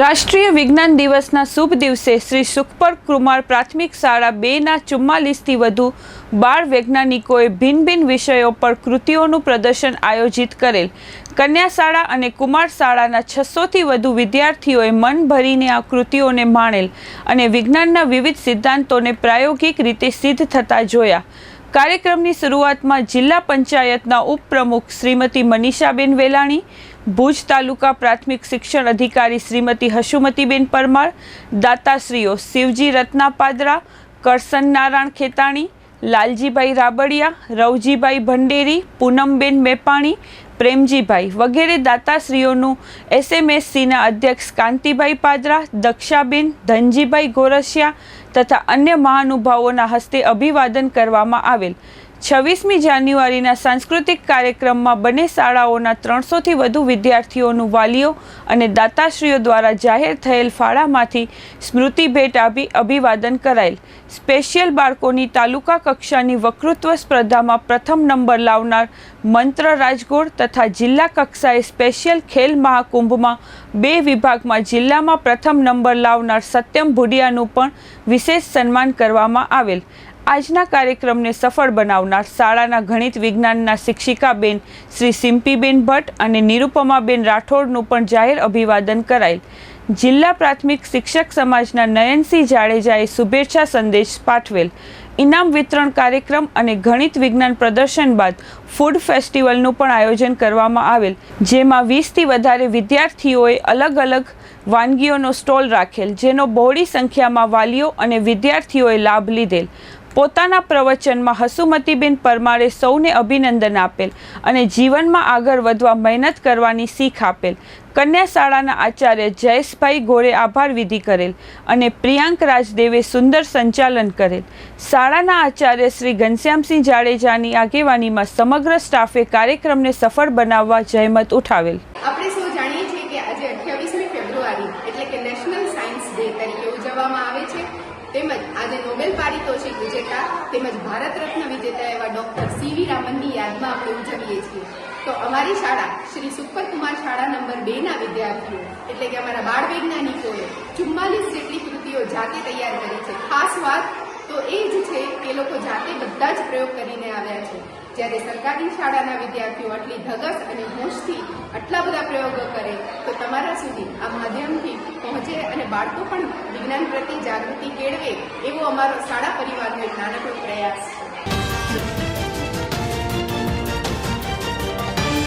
રાષ્ટ્રીય વિજ્ઞાન દિવસના શુભ દિવસે શ્રી સુખપર કુમાર પ્રાથમિક શાળા બેના ચુમ્માલીસથી વધુ બાળ વૈજ્ઞાનિકોએ ભિન્ન ભિન્ન વિષયો પર કૃતિઓનું પ્રદર્શન આયોજિત કરેલ. કન્યા શાળા અને કુમાર શાળાના છસોથી વધુ વિદ્યાર્થીઓએ મન ભરીને આ કૃતિઓને માણેલ અને વિજ્ઞાનના વિવિધ સિદ્ધાંતોને પ્રાયોગિક રીતે સિદ્ધ થતા જોયા. કાર્યક્રમની શરૂઆતમાં જિલ્લા પંચાયતના ઉપપ્રમુખ શ્રીમતી મનીષાબેન વેલાણી, ભુજ તાલુકા પ્રાથમિક શિક્ષણ અધિકારી શ્રીમતી હશુમતીબેન પરમાર, દાતાશ્રીઓ શિવજી રત્ના પાદરા કરસન નારાયણ ખેતાણી, લાલજીભાઈ રાબડિયા, રવજીભાઈ ભંડેરી, પૂનમબેન મેપાણી પ્રેમજીભાઈ વગેરે દાતાશ્રીઓનું એસએમએસસીના અધ્યક્ષ કાંતિભાઈ પાદરા, દક્ષાબેન, ધનજીભાઈ ગોરસિયા તથા અન્ય મહાનુભાવોના હસ્તે અભિવાદન કરવામાં આવેલ. છવ્વીસમી જાન્યુઆરીના સાંસ્કૃતિક કાર્યક્રમમાં બંને શાળાઓના ત્રણસોથી વધુ વિદ્યાર્થીઓનું વાલીઓ અને દાતાશ્રીઓ દ્વારા જાહેર થયેલ ફાળામાંથી સ્મૃતિ ભેટ આપી અભિવાદન કરાયેલ. સ્પેશિયલ બાળકોની તાલુકા કક્ષાની વક્તૃત્વ સ્પર્ધામાં પ્રથમ નંબર લાવનાર મંત્ર રાજગોળ તથા જિલ્લા કક્ષાએ સ્પેશિયલ ખેલ મહાકુંભમાં બે વિભાગમાં જિલ્લામાં પ્રથમ નંબર લાવનાર સત્યમ ભુડિયાનું પણ વિશેષ સન્માન કરવામાં આવેલ. આજના કાર્યક્રમને સફળ બનાવનાર શાળાના ગણિત વિજ્ઞાનના શિક્ષિકાબેન શ્રી સિમ્પીબેન ભટ્ટ અને નિરૂપમાબેન રાઠોડનું પણ જાહેર અભિવાદન કરાયેલ. જિલ્લા પ્રાથમિક શિક્ષક સમાજના નયનસિંહ જાડેજાએ શુભેચ્છા સંદેશ પાઠવેલ. ઇનામ વિતરણ કાર્યક્રમ અને ગણિત વિજ્ઞાન પ્રદર્શન બાદ ફૂડ ફેસ્ટિવલનું પણ આયોજન કરવામાં આવેલ, જેમાં વીસથી વધારે વિદ્યાર્થીઓએ અલગ અલગ વાનગીઓનો સ્ટોલ રાખેલ, જેનો બહોળી સંખ્યામાં વાલીઓ અને વિદ્યાર્થીઓએ લાભ લીધેલ. પોતાના પ્રવચનમાં હસુમતીબેન પરમારે સૌને અભિનંદન આપેલ અને જીવનમાં આગળ વધવા મહેનત કરવાની શીખ આપેલ. કન્યા શાળાના આચાર્ય જયેશભાઈ ગોળે આભાર વિધિ કરેલ અને પ્રિયાંક રાજદેવે સુંદર સંચાલન કરેલ. શાળાના આચાર્ય શ્રી ઘનશ્યામસિંહ જાડેજાની આગેવાનીમાં સમગ્ર સ્ટાફે કાર્યક્રમને સફળ બનાવવા જહેમત ઉઠાવેલ. આજે ફેબ્રુઆરી એટલે કે નેશનલ સાયન્સ ડે તરીકે ઉજવવામાં આવે છે. તેમજ આજે નોબેલ પારિતોષિક વિજેતા તેમજ ભારત રત્ન વિજેતા એવા ડોક્ટર સીવી રામનની યાદમાં આપણે ઉજવીએ છીએ. તો અમારી શાળા શ્રી સુપરકુમાર શાળા નંબર બે ના વિદ્યાર્થીઓ, એટલે કે અમારા બાળ વૈજ્ઞાનિકોએ ચુમ્માલીસ જેટલી કૃતિઓ જાતે તૈયાર કરી છે. ખાસ વાત તો એ જ છે, એ લોકો જાતે બધા જ પ્રયોગ કરીને આવ્યા છે. જ્યારે સરકારી શાળાના વિદ્યાર્થીઓ આટલી ધગસ અને હોશથી આટલા બધા પ્રયોગો કરે, તો તમારા સુધી આ માધ્યમથી પહોંચે અને બાળકો પણ વિજ્ઞાન પ્રતિ જાગૃતિ કેળવે એવો અમારો શાળા પરિવારનો એક નાનકડો પ્રયાસ છે.